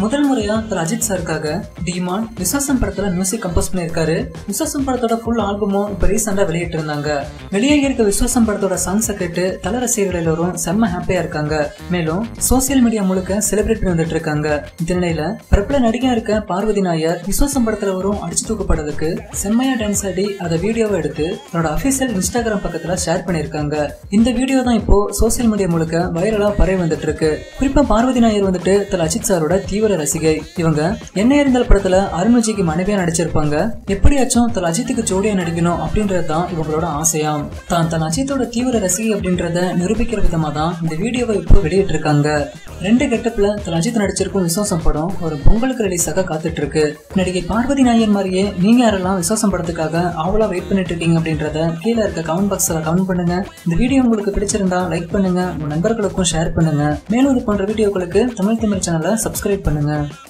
முதல் முறையா திரு அஜித் சாருக்காக டிமான் விஸ்வாசம் படத்துல மியூசிக் கம்போஸ் பண்ணிருக்காரு விசாசம் படத்தோட ஃபுல் ஆல்பமும் இப்ப ரீசெண்டா வெளியிட்டு இருந்தாங்க வெளியாகி இருக்க விசுவாசம் படத்தோட சாங்ஸை கேட்டு தல ரசிகர்கள் எல்லாரும் செம்ம ஹாப்பியா இருக்காங்க. மேலும் சோசியல் மீடியா முழுக்க செலிப்ரேட் பண்ணி வந்துட்டு இருக்காங்க. இந்த நிலையில பிரபல நடிகா இருக்க பார்வதி நாயர் விஸ்வாசம் படத்துல வரும் அடிச்சு தூக்கப்படுறதுக்கு செம்மையா டான்ஸ் ஆடி அதை வீடியோவை எடுத்து தன்னோட அபிஷியல் இன்ஸ்டாகிராம் பக்கத்துல ஷேர் பண்ணிருக்காங்க இந்த வீடியோ தான் இப்போ சோசியல் மீடியா முழுக்க வைரலா பரவி வந்துட்டு இருக்கு. குறிப்பா பார்வதி நாயர் வந்துட்டு திரு அஜித் சாரோட தீவிர ரசிகை. இவங்க என்ன இருந்தால் படத்துல அருண்விஜய்க்கு மனைவியா நடிச்சிருப்பாங்க. எப்படியாச்சும் தன் அஜித்துக்கு ஜோடியா நடிக்கணும் அப்படின்றது தான் இவங்களோட ஆசையாம் தான் தன் அஜித்தோட தீவிர ரசிகை அப்படின்றத நிரூபிக்கிற விதமா தான் இந்த வீடியோவை இப்போ வெளியிட்டு இருக்காங்க ரெண்டு கெட்டப்ல தன் அஜித் நடிச்சிருக்கும் விசுவாசம் படம் ஒரு பொங்கலுக்கு ரிலீஸ் ஆக காத்துட்டு இருக்கு நடிகை பார்வதி நாயர் மாதிரியே நீங்க யாரெல்லாம் விசுவாசம் படத்துக்காக ஆவலா வெயிட் பண்ணிட்டு இருக்கீங்க அப்படின்றத கீழே இருக்க கமெண்ட் பாக்ஸ்ல கமெண்ட் பண்ணுங்க. இந்த வீடியோ உங்களுக்கு பிடிச்சிருந்தா லைக் பண்ணுங்க. உங்க நண்பர்களுக்கும் ஷேர் பண்ணுங்க. மேலும் இது போன்ற வீடியோக்களுக்கு தமிழ் தமிழ் சேனலை சப்ஸ்கிரைப் பண்ணுங்க. 啊